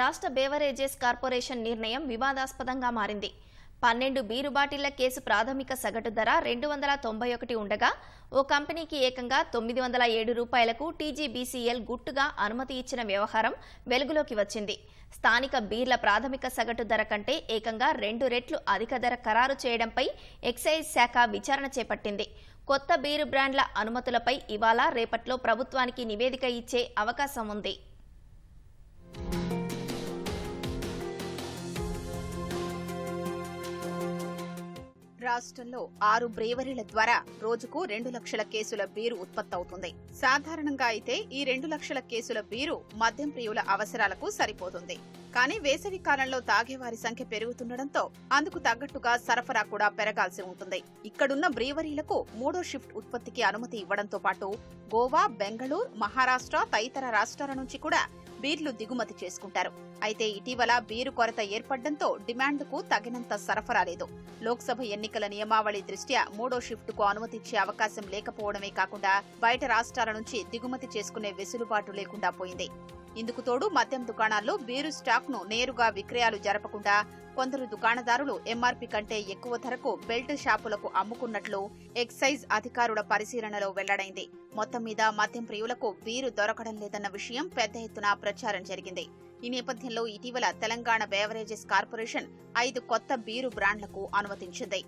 రాష్ట్ర beverages corporation నిర్ణయం వివాదాస్పదంగా మారింది. పన్నెండు బీరు బాటిళ్ళ కేసు ప్రాథమిక సగటు ధర రెండు వందల తొంభై ఒకటి ఉండగా ఓ కంపెనీకి ఏకంగా తొమ్మిది వందల ఏడు రూపాయలకు టీజీబీసీఎల్ గుట్టుగా అనుమతి ఇచ్చిన వ్యవహారం వెలుగులోకి వచ్చింది. స్థానిక బీర్ల ప్రాథమిక సగటు ధర కంటే ఏకంగా రెండు రెట్లు అధిక ధర ఖరారు చేయడంపై ఎక్సైజ్ శాఖ విచారణ చేపట్టింది. కొత్త బీరు బ్రాండ్ల అనుమతులపై ఇవాళ రేపట్లో ప్రభుత్వానికి నివేదిక ఇచ్చే అవకాశం ఉంది. రాష్ట్రంలో ఆరు బ్రేవరీల ద్వారా రోజుకు రెండు లక్షల కేసుల బీరు ఉత్పత్తి అవుతుంది సాధారణంగా అయితే ఈ రెండు లక్షల కేసుల బీరు మద్యం ప్రియుల అవసరాలకు సరిపోతుంది. కానీ వేసవి కాలంలో తాగేవారి సంఖ్య పెరుగుతుండటంతో అందుకు తగ్గట్టుగా సరఫరా కూడా పెరగాల్సి ఉంటుంది. ఇక్కడున్న బ్రీవరీలకు మూడో షిఫ్ట్ ఉత్పత్తికి అనుమతి ఇవ్వడంతో పాటు గోవా బెంగళూరు మహారాష్ట్ర తదితర రాష్ట్రాల నుంచి కూడా బీర్లు దిగుమతి చేసుకుంటారు. అయితే ఇటీవల బీరు కొరత ఏర్పడడంతో డిమాండ్కు తగినంత సరఫరా లేదు. లోక్సభ ఎన్నికల నియమావళి దృష్ట్యా మూడో షిఫ్ట్కు అనుమతిచ్చే అవకాశం లేకపోవడమే కాకుండా బయట రాష్ట్రాల నుంచి దిగుమతి చేసుకునే వెసులుబాటు లేకుండా పోయింది. ఇందుకు తోడు మద్యం దుకాణాల్లో బీరు స్టాక్ను నేరుగా విక్రయాలు జరపకుండా కొందరు దుకాణదారులు ఎంఆర్పీ కంటే ఎక్కువ ధరకు బెల్ట్ షాపులకు అమ్ముకున్నట్లు ఎక్సైజ్ అధికారుల పరిశీలనలో వెల్లడైంది. మొత్తం మీద మద్యం ప్రియులకు బీరు దొరకడం లేదన్న విషయం పెద్ద ఎత్తున ప్రచారం జరిగింది. ఈ నేపథ్యంలో ఇటీవల తెలంగాణ బేవరేజెస్ కార్పొరేషన్ ఐదు కొత్త బీరు బ్రాండ్లకు అనుమతించింది.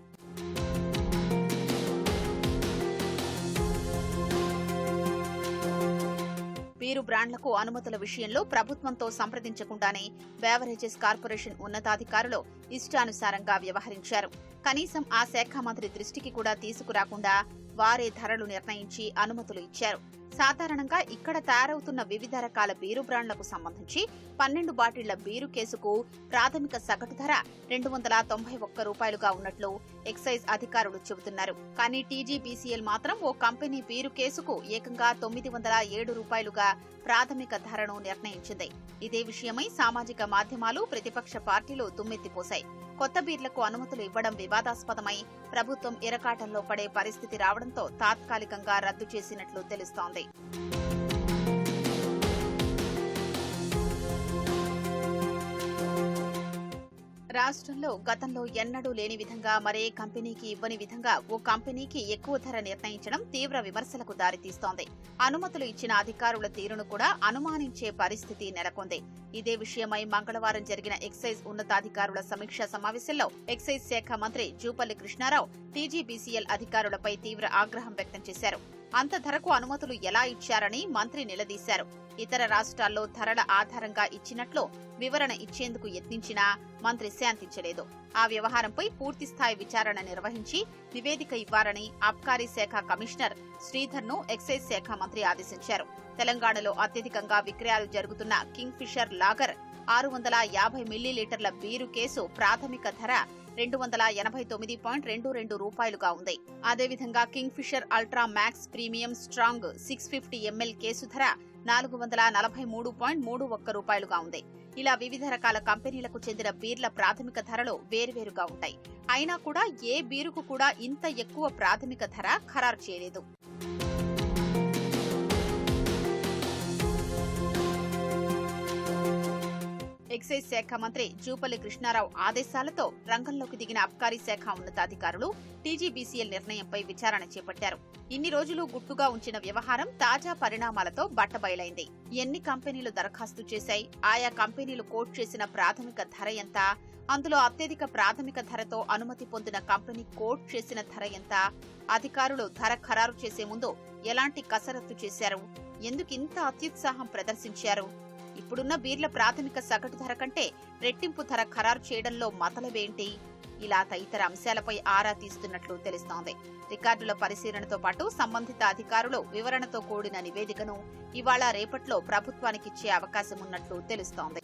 బీరు బ్రాండ్లకు అనుమతుల విషయంలో ప్రభుత్వంతో సంప్రదించకుండానే బేవరేజెస్ కార్పొరేషన్ ఉన్నతాధికారులు ఇష్టానుసారంగా వ్యవహరించారు. కనీసం ఆ శాఖ మంత్రి దృష్టికి కూడా తీసుకురాకుండా వారే ధరలు నిర్ణయించి అనుమతులు ఇచ్చారు. సాధారణంగా ఇక్కడ తయారవుతున్న వివిధ రకాల బీరు బ్రాండ్లకు సంబంధించి పన్నెండు బాటిళ్ళ బీరు కేసుకు ప్రాథమిక సగటు ధర రెండు వందల తొంభై ఒక్క రూపాయలుగా ఉన్నట్లు ఎక్సైజ్ అధికారులు చెబుతున్నారు. కానీ టీజీబీసీఎల్ మాత్రం ఓ కంపెనీ బీరు కేసుకు ఏకంగా తొమ్మిది వందల ఏడు రూపాయలుగా ప్రాథమిక ధరను నిర్ణయించింది. ఇదే విషయమై సామాజిక మాధ్యమాలు ప్రతిపక్ష పార్టీలు దుమ్మెత్తిపోశాయి కొత్త బీర్లకు అనుమతులు ఇవ్వడం వివాదాస్పదమై ప్రభుత్వం ఇరకాటంలో పడే పరిస్థితి రావడం రావడంతో తాత్కాలికంగా రద్దు చేసినట్లు తెలుస్తోంది. రాష్ట్రంలో గతంలో ఎన్నడూ లేని విధంగా మరే కంపెనీకి ఇవ్వని విధంగా ఓ కంపెనీకి ఎక్కువ ధర నిర్ణయించడం తీవ్ర విమర్శలకు దారితీస్తోంది. అనుమతులు ఇచ్చిన అధికారుల తీరును కూడా అనుమానించే పరిస్థితి నెలకొంది. ఇదే విషయమై మంగళవారం జరిగిన ఎక్సైజ్ ఉన్నతాధికారుల సమీక్షా సమావేశంలో ఎక్సైజ్ శాఖ మంత్రి జూపల్లి కృష్ణారావు టీజీబీసీఎల్ అధికారులపై తీవ్ర ఆగ్రహం వ్యక్తం చేశారు. అంత ధరకు అనుమతులు ఎలా ఇచ్చారని మంత్రి నిలదీశారు. ఇతర రాష్ట్రాల్లో ధరల ఆధారంగా ఇచ్చినట్లు వివరణ ఇచ్చేందుకు యత్నించినా మంత్రి శాంతించలేదు. ఆ వ్యవహారంపై పూర్తిస్థాయి విచారణ నిర్వహించి నివేదిక ఇవ్వాలని అబ్కారీ శాఖ కమిషనర్ శ్రీధర్ను ఎక్సైజ్ శాఖ మంత్రి ఆదేశించారు. తెలంగాణలో అత్యధికంగా విక్రయాలు జరుగుతున్న కింగ్ ఫిషర్ లాగర్ ఆరు వందల యాభై మిల్లీలీటర్ల బీరు కేసు ప్రాథమిక ధర రెండు వందల ఎనభై తొమ్మిది పాయింట్ రెండు రెండు రూపాయలుగా ఉంది. అదేవిధంగా Kingfisher ultra max premium strong six fifty ML case ధర నాలుగు వందల నలభై మూడు పాయింట్ మూడు ఒక్క రూపాయలుగా ఉంది. ఇలా వివిధ రకాల కంపెనీలకు చెందిన బీర్ల ప్రాథమిక ధరలు వేర్వేరుగా ఉంటాయి. అయినా కూడా ఏ బీరుకు కూడా ఇంత ఎక్కువ ప్రాథమిక ధర ఖరారు చేయలేదు. ఎక్సైజ్ శాఖ మంత్రి జూపల్లి కృష్ణారావు ఆదేశాలతో రంగంలోకి దిగిన అబ్కారీ శాఖ ఉన్నతాధికారులు టీజీబీసీఎల్ నిర్ణయంపై విచారణ చేపట్టారు. ఇన్ని రోజులు గుట్టుగా ఉంచిన వ్యవహారం తాజా పరిణామాలతో బట్టబయలైంది. ఎన్ని కంపెనీలు దరఖాస్తు చేశాయి? ఆయా కంపెనీలు కోట్ చేసిన ప్రాథమిక ధర ఎంత? అందులో అత్యధిక ప్రాథమిక ధరతో అనుమతి పొందిన కంపెనీ కోట్ చేసిన ధర ఎంత? అధికారులు ధర ఖరారు చేసే ముందు ఎలాంటి కసరత్తు చేశారు? ఎందుకింత అత్యుత్సాహం ప్రదర్శించారు? ఇప్పుడున్న బీర్ల ప్రాథమిక సగటు ధర కంటే రెట్టింపు ధర ఖరారు చేయడంలో మతలవేంటి ఇలా తదితర అంశాలపై ఆరా తీస్తున్నట్లు తెలుస్తోంది. రికార్డుల పరిశీలనతో పాటు సంబంధిత అధికారులు వివరణతో కూడిన నివేదికను ఇవాళ రేపట్లో ప్రభుత్వానికిచ్చే అవకాశం ఉన్నట్లు తెలుస్తోంది.